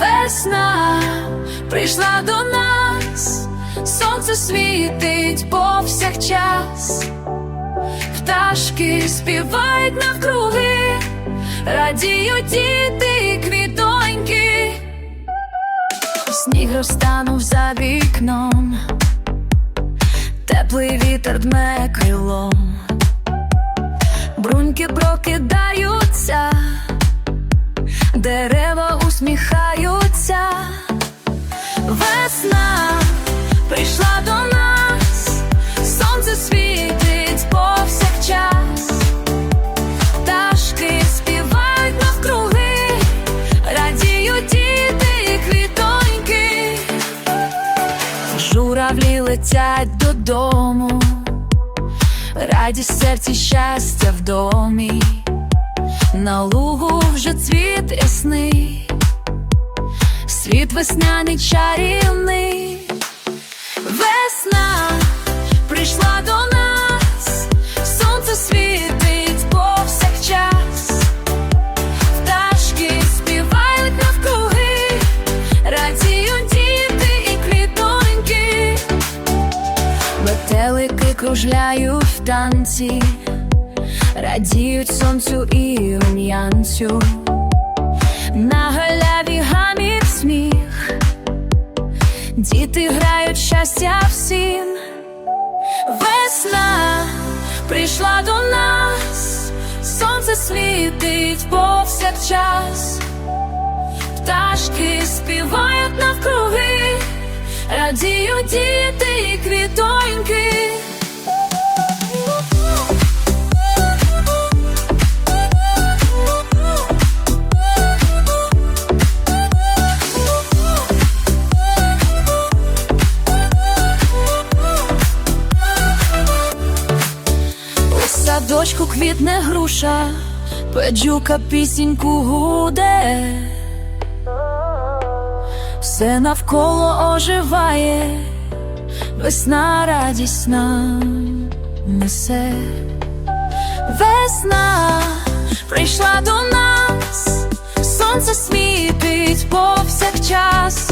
Весна прийшла до нас, сонце світить повсякчас, пташки співають навкруги, радіють діти квітоньки, сніг розтанув за вікном, теплий вітер дме крилом, бруньки прокидаються. Дерева усміхаються, весна летять додому, радість серці щастя в домі. На лугу вже цвіт ясний, світ весняний чарівний, весна прийшла до нас, кружляють в танці. Радіють сонцю і рум'янцю, на галяві гамір сміх, діти грають щастя всім, весна прийшла до нас, сонце світить повсякчас, пташки співають навкруги, радіють діти і квітоньки. Садочку квітне груша, педюка пісіньку гуде, все навколо оживає, весна радісна несе, весна прийшла до нас, сонце світить повсякчас,